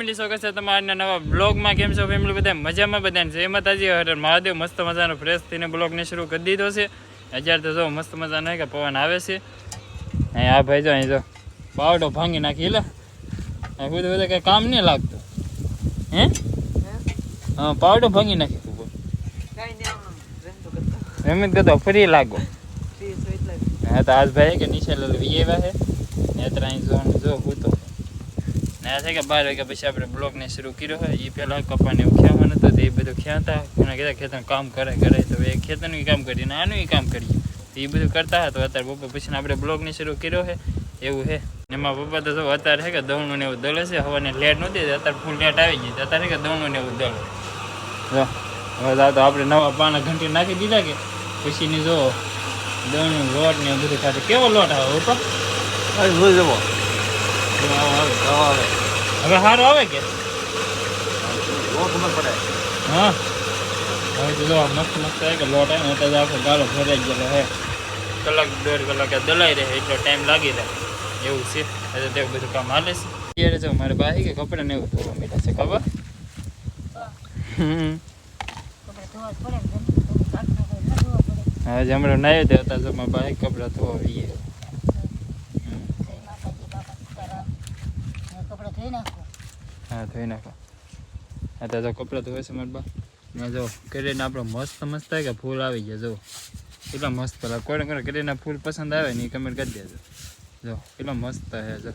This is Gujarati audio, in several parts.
ફેમિલી સ્વાગત છે તમારા નવા બ્લોગમાં કેમ છો ફેમિલી બધા? મજામાં બધાને? જય માતાજી. હર મહાદેવ મસ્ત મજાનો ફ્રેશ થઈને બ્લોગને શરૂ કરી દીધો છે. અત્યારે તો જો મસ્ત મજાનો કે પવન આવે છે. અહીં આ ભાઈ જો અહીં જો. પાવડો ભાંગી નાખી લે બધું બધું કંઈ કામ નહીં લાગતું. હે? હા પાવડો ભાંગી નાખી તું. રમીત કરતો ફ્રી લાગો. હા તો આજ ભાઈ કે નીચે લઈ વીએવા છે. ને અહીં જો જો હું તો ને આ થાય કે બાર વાગ્યા પછી આપણે બ્લોગને શરૂ કર્યો હોય એ પહેલાં કપાને એવું ખ્યાવાનું તો એ બધું ખેંચતા એના કીધા ખેતરનું કામ કરે કરે. તો એ ખેતરનું કામ કરીને આનું કામ કરીએ. તો એ બધું કરતા હતા અત્યારે પપ્પા પછી આપણે બ્લોગને શરૂ કર્યો છે. એવું છે. એમાં પપ્પા તો અત્યારે છે કે દવણું ને એવું દળે છે હવાને લેટ નહોતી અત્યારે ફૂલ લેટ આવી ગઈ. અત્યારે કે દવણું ને એવું દળે જો, હવે તો આપણે નવા પાના ઘંટી નાખી દીધા કે પછીની જો દવણું લોટ ને એવું બધું ખાતે કેવો લોટ આવે પપ્પા? જો આવો આવે હવે સારું આવે કે? હા. હવે તો મસ્ત મસ્ત આવે કે લોટ આવે ને તો આખો ગાળો ભરાઈ ગયેલો હે કલાક, દોઢ કલાકે દલાઈ રહે, એટલો ટાઈમ લાગી રહે એવું છે. એટલે તેવું બધું કામ હાલે છે. અત્યારે જો મારે બાઈ કે કપડાં ને એવું ધોવા મીઠા છે, ખબર? હા હમણાં નાયો તે હતા જો મારા બાઈ કપડાં ધોવા વીએ હા ધોઈ નાખો. હા તો જો કપડાં ધોવે છે મારા બા. ને જો કરીને આપણો મસ્ત મસ્ત થાય કે ફૂલ આવી ગયા જો કેટલા મસ્ત પેલા કોઈને કોઈને કરીને ફૂલ પસંદ આવે ને એ કમેન્ટ કરી દેજો. જો કેટલા મસ્ત હે જો.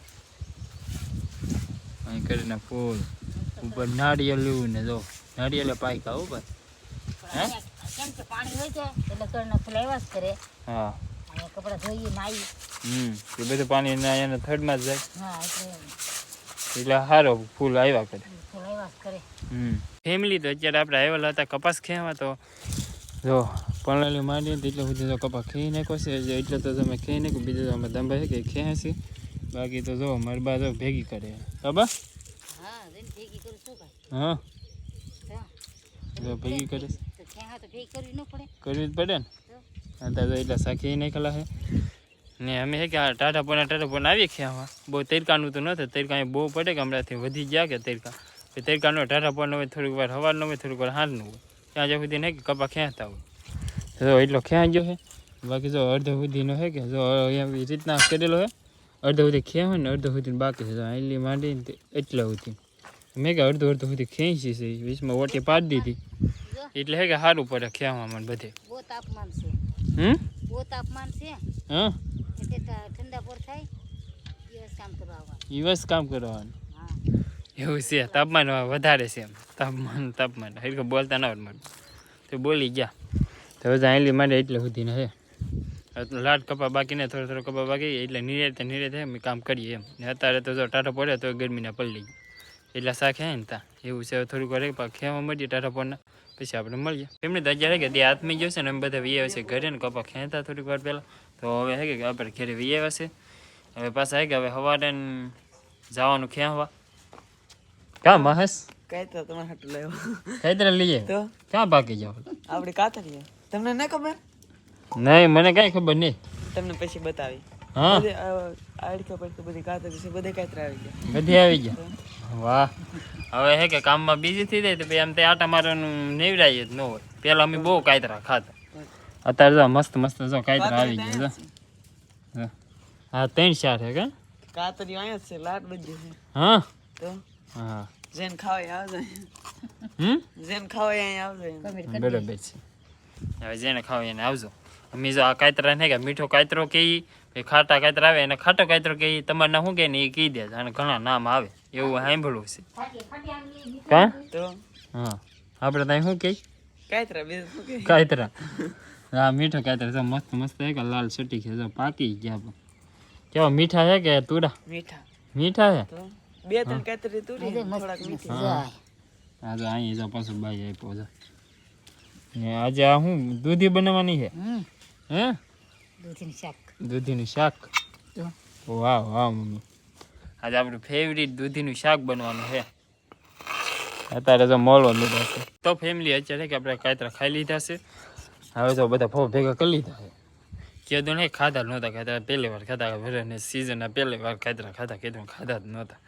અહીં કરીને ફૂલ. ઉપર નાળિયેલું ને જો. નાળિયેલે પાયકા ઉપર હે કેમ કે પાણી હોય છે એટલે જ કરે હા. કપડાં ધોઈએ નાઈ હમ એ બધું પાણી ના એના થર્ડમાં જ જાય. હા એટલે એટલે સારો ફૂલ આવ્યા કરે. હમ. ફેમિલી તો અત્યારે આપણે આવેલા હતા કપાસ ખેવા તો જો પણલી માંડીને તો એટલે સુધી જો કપાસ ખેઈ નાખ્યો છે. એટલે તો તમે ખેઈ નાખો બીજું તો અમે દંભા છે કે છે. બાકી તો જો મરબા જો ભેગી કરે. ખબર? હા તો જો ભેગી કરે. તો તો કરવી જ પડે ને? અત્યારે તો એટલા સાખી નાખેલા છે. ને અમે છે કે આ ટાટા પોના ટાટા પોના આવી ગયા બહુ તૈરકાનું તો નથી તૈરકા અહીં બહુ પડે કે હમણાંથી વધી ગયા કે તૈરકા. તો તૈરકાનું ટાટા પોના હોય થોડીક વાર હવાનું હોય થોડીક વાર હારનું હોય. ત્યાં જ્યાં સુધી નહીં કે કપા ખેંચતા હોય. તો એટલો ખેંચ્યો છે બાકી જો અડધો સુધીનો છે કે જો એ રીતના કરેલો છે અડધો સુધી હોય ને અડધો સુધી બાકી છે. તો આટલી માંડીને એટલા સુધી. મેં કે અડધો અડધો સુધી ખેંચી છે વીસમાં ઓટી પાડી દીધી. એટલે હે કે સારું પડે ખેવામાં બધે. બહુ તાપમાન છે. હમ? બહુ તાપમાન છે. હા. એટલે ઠંડા પર થાય દિવસ કામ કરવા દિવસ કામ કરવાનું? એવું છે તાપમાન વધારે છે એમ. તાપમાન તાપમાન. એટલે બોલતા ના હોય તો બોલી ગયા. તો હવે આયલી માટે એટલે સુધી હે. લાડ લાટ કપા બાકી ને થોડો થોડો કપા બાકી એટલે નિરેતે નિરેતે અમે કામ કરીએ એમ. ને અત્યારે તો જો ટાટા પડે તો ગરમીના પડી ગઈ એટલે શાક હે ને તા. એવું છે થોડુંક વાર ખેવા મળીએ ટાટા પડના પછી આપણે મળીએ. એમને તો અત્યારે કે તે આત્મી ગયો છે ને એમ બધા વી છે ઘરે ને કપા ખેંચતા થોડીક વાર પહેલાં. તો હવે હે કે આપણે ઘરે વી આવ્યા છે હવે પાછા હે કે હવે સવારે ન જવાનું ખેંચવા કા મહેશ કઈ તો તમારે હાટું લાવ્યો કઈ તરફ લઈએ તો ક્યાં પાકી જાવ આપણે કાતરીએ તમને ન ખબર નહીં મને કઈ ખબર નહીં તમને પછી બતાવી હા બધે આડખા પડખા બધી કાતરી છે બધે કાતરા આવી ગયા બધી આવી ગયા વાહ હવે હે કે કામમાં બીજી થઈ જાય તો પછી આમ તે આટા મારવાનું નેવરાય જ ન હોય પેલા અમે બહુ કાયતરા ખાતા અત્યારે જો મસ્ત મસ્ત જો કાયતરા આવી ગયું જો. હા ત્રણ ચાર છે કે? કાતરી અહીંયા છે લાટ બધી છે. હા? તો? હા. જેન ખાવાય આવજો. હમ? જેન ખાવાય અહીંયા આવજો. બરાબર છે. હવે જેને ખાવ એને આવજો. અમે જો આ કાયતરા ને કે મીઠો કાયતરો કે ખાટા કાયતરા આવે અને ખાટો કાયતરો કે તમારે ના શું કે ને એ કહી દે અને ઘણા નામ આવે. એવું સાંભળવું છે. કા? તો? હા. આપણે ત્યાં શું કે કાતરા બીજું કાયતરા હા મીઠો કાયતરા છે મસ્ત મસ્ત છે કે લાલ સટી છે જો પાકી ગયા પણ. કેવા મીઠા છે કે તુડા? મીઠા. મીઠા છે? તો બે ત્રણ કાતરી તુડી થોડાક મીઠી. હા. તો અહીં જો પાછું બાઈ આપ્યો છે. ને આજે આ શું દૂધી બનાવવાની છે? હે? દૂધીનું શાક. દૂધીનું શાક? વાહ વાહ મમ્મી. આજે આપણું ફેવરિટ દૂધીનું શાક બનવાનું છે. અત્યારે તો મોલો લીધા છે. તો ફેમિલી અત્યારે કે આપણે કાતરા ખાઈ લીધા છે. હવે તો બધા ફો ભેગા કરી લીધા છે. કીધું નહીં ખાધા નહોતા, ખાધા પહેલી વાર ખાધા વરસની સિઝનના પહેલી વાર ખાતરા ખાધા કીધું ખાધા જ નહોતા.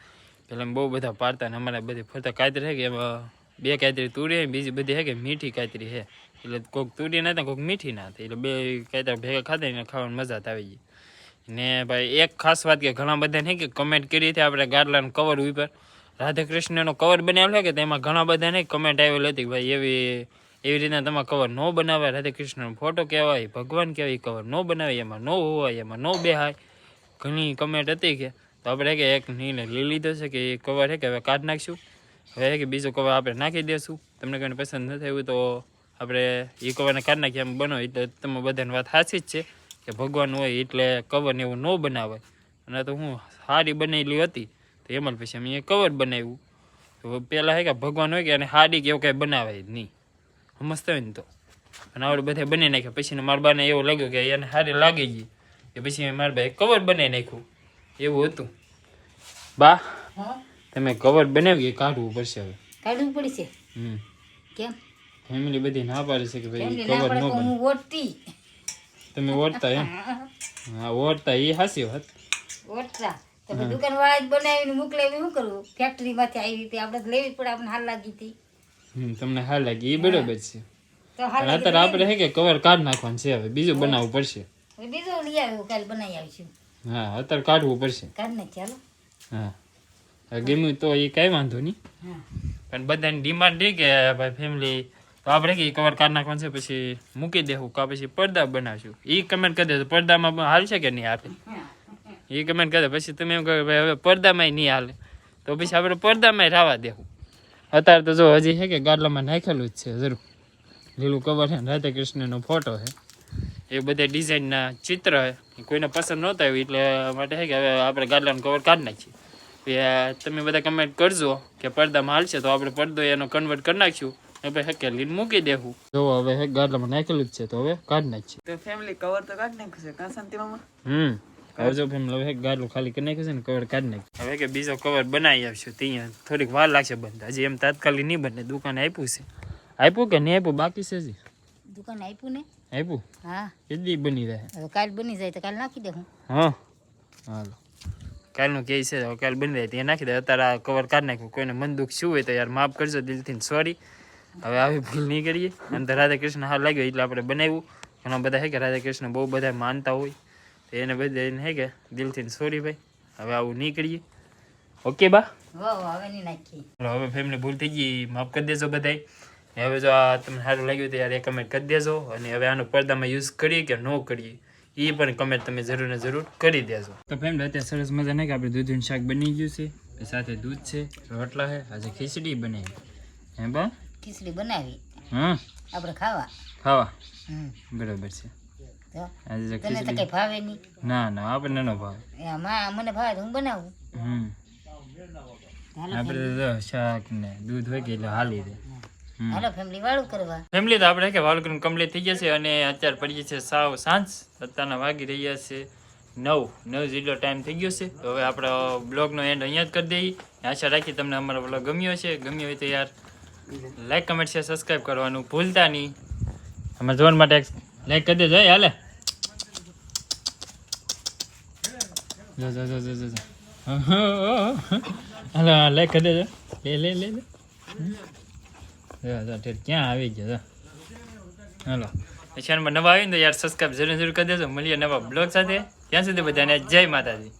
પેલા બહુ બધા પાડતા ને અમારે બધી ફરતા કાતરી છે કે બે કાતરી તૂરી બીજી બધી હે કે મીઠી કાતરી છે એટલે કોઈક તૂરી ના કોઈક મીઠી ના એટલે બે કાતરા ભેગા ખાતા ને ખાવાની મજા જ આવી ગઈ. ને ભાઈ એક ખાસ વાત કે ઘણા બધા ને કે કમેન્ટ કરી હતી આપણે ગાડલાના કવર ઉપર. રાધાકૃષ્ણનો કવર બનાવેલો કે તેમાં ઘણા બધા ને કમેન્ટ આવેલી હતી ભાઈ એવી એવી રીતના તમારે કવર ન બનાવે, રાધે કૃષ્ણનો ફોટો કહેવાય, ભગવાન કહેવાય કવર ન બનાવે, એમાં ન હોવાય, એમાં ન બેહાય. ઘણી કમેન્ટ હતી કે, તો આપણે કે એક નિર્ણય લઈ લીધો છે કે એ કવર છે કે હવે કાઢી નાખશું? હવે કે બીજો કવર આપણે નાખી દઈશું તમને કંઈ પસંદ ન થયું તો આપણે એ કવરને કાઢી નાખીએ એમ બનો. એટલે તમે બધાની વાત સાચી જ છે કે ભગવાન હોય એટલે કવરને એવું ન બનાવાય. અને તો હું સારી બનેલી હતી, તો એમાં પછી અમે એ કવર બનાવ્યું. તો પહેલાં હે કે ભગવાન હોય કે એને હાડી કે એવું કાંઈ બનાવાય નહીં. સમજતા હોય ને તો. અને આપણે બધા બનાવી નાખ્યા. પછી મારા બાને એવું લાગ્યું કે એને હારે લાગી ગઈ કે પછી મારા બાએ કવર બનાવી નાખ્યું. એવું હતું. બા તમે કવર બનાવી કાઢવું પડશે હવે? કાઢવું પડશે. હમ. કેમ? ફેમિલી બધી ના પાડે છે કે ભાઈ કવર ન બને. ઓટતી તમે ઓટતા એમ? હા ઓટતા એ હાસી વાત. ઓટતા તમે દુકાન વાળા જ બનાવીને મોકલે શું કરવું ફેક્ટરીમાંથી આવી રીતે આપણે લેવી પડે આપણે હાલ લાગી હતી. તમને હા લાગી. એ બરોબર છે. હાલ અત્યારે આપણે હે કે કવર કાઢ નાખવાનું છે હવે. બીજું બનાવવું પડશે. બીજું લઈ આવ્યું કાલે બનાવી આવીશું. હા અત્યારે કાઢવું પડશે. કાઢ ને ચાલો. હા. ગમ્યું તો એ કાંઈ વાંધો નહીં. પણ બધાની ડિમાન્ડ રહી કે ભાઈ ફેમિલી તો આપણે કે કવર કાઢ નાખવાનું છે પછી મૂકી દેવું કા પછી પડદા બનાવશું. એ કમેન્ટ કરી દેજો પડદામાં હાલશે કે નહીં હાલે? એ કમેન્ટ કરે પછી તમે એમ કહો ભાઈ હવે પડદામાંય નહીં હાલે. તો પછી આપણે પડદામાંય રાવા દેવું. અત્યારે તો જો હજી છે કે ગાડલામાં નાખેલું જ છે જરૂર. લીલું કવર છે રાધા કૃષ્ણનો ફોટો છે. એ બધા ડિઝાઇનના ચિત્ર છે. કોઈને પસંદ નહોતા આવ્યું એટલે માટે છે કે હવે આપણે ગાડલાનું કવર કાઢી નાખીએ. તમે બધા કમેન્ટ કરજો કે પડદામાં હાલશે તો આપણે પડદો એનો કન્વર્ટ કરી નાખશું. હવે હકેલીને મૂકી દેવું જો હવે હે ગાડલામાં નાખેલું જ છે તો હવે કાઢી નાખીએ. તો ફેમિલી કવર તો કાઢી નાખ્યું છે કાં શાંતિ મામા? હમ. હવે જો ફેમ હવે ગાડલું ખાલી કરી નાખ્યું છે ને કવર કાઢી નાખ્યું. હવે કે બીજો કવર બનાવી આપશું. ત્યાં થોડીક વાર લાગશે બંધ. હજી એમ તાત્કાલિક નહીં બને. દુકાને આપ્યું છે. આપ્યું કે નહીં આપ્યું? બાકી છે હજી. દુકાન આપ્યું ને? આપ્યું? હા. જલ્દી બની જાય હવે કાલ બની જાય તો કાલ નાખી દે હું. હા. હાલો. કાલનું કે છે હવે કાલ બની જાય ત્યાં નાખી દે. અત્યારે આ કવર કાઢી નાખ્યું. કોઈને મન દુઃખ શું હોય તો યાર માફ કરજો દિલથી સોરી. હવે આવી ભૂલ નહીં કરીએ. અને રાધા કૃષ્ણ હાલ લાગ્યો એટલે આપણે બનાવ્યું. ઘણા બધા છે કે રાધા કૃષ્ણ બહુ બધા માનતા હોય. તો એને બધા એને હે કે દિલથી સોરી ભાઈ. હવે આવું નહીં કરીએ ઓકે બા હવે ફેમિલી ભૂલ થઈ ગઈ માફ કરી દેજો બધાય. હવે જો આ તમને સારું લાગ્યું તો યાર એ કમેન્ટ કરી દેજો અને હવે આનો પડદામાં યુઝ કરીએ કે ન કરીએ એ પણ કમેન્ટ તમે જરૂર ને જરૂર કરી દેજો. તો ફેમિલી અત્યારે સરસ મજા નહીં કે આપણે દૂધનું શાક બની ગયું છે એ સાથે દૂધ છે રોટલા છે આજે ખીચડી બનાવી. હે બા? ખીચડી બનાવી. હા આપણે ખાવા. ખાવા? બરાબર છે. તને તો કઈ ભાવે નહીં. ના ના આપણને ન ભાવે. એ મને ભાવે તો હું બનાવું. હમ. આપણે તો શાક ને દૂધ હોય કે એટલે હાલી દે. હાલો ફેમિલી વાળું કરવા. ફેમિલી તો આપણે કે વાલકન કમ્પ્લીટ થઈ ગયા છે અને અત્યારે પડી છે સાવ સાંજ. અત્યારના વાગી રહ્યા છે નવ. નવ જેટલો ટાઈમ થઈ ગયો છે. તો હવે આપણો બ્લોગનો એન્ડ અહીંયા જ કરી દઈએ. આશા રાખી તમને અમારો બ્લોગ ગમ્યો છે ગમ્યો હોય તો યાર લાઈક કમેન્ટ શેર સબસ્ક્રાઈબ કરવાનું ભૂલતા નહીં. અમારે જોવા માટે લાઈક કરી દેજો હે, હાલે. જો જો જો જો જો. હાલો લાઈક કરી દેજો લે લે લે લે. ક્યાં આવી ગયો. હાલો. ચેનલમાં નવા આવીને તો યાર સબસ્ક્રાઈબ જરૂર જરૂર કરી દેજો. મળીએ નવા બ્લોગ સાથે. ત્યાં સુધી બધાને જય માતાજી.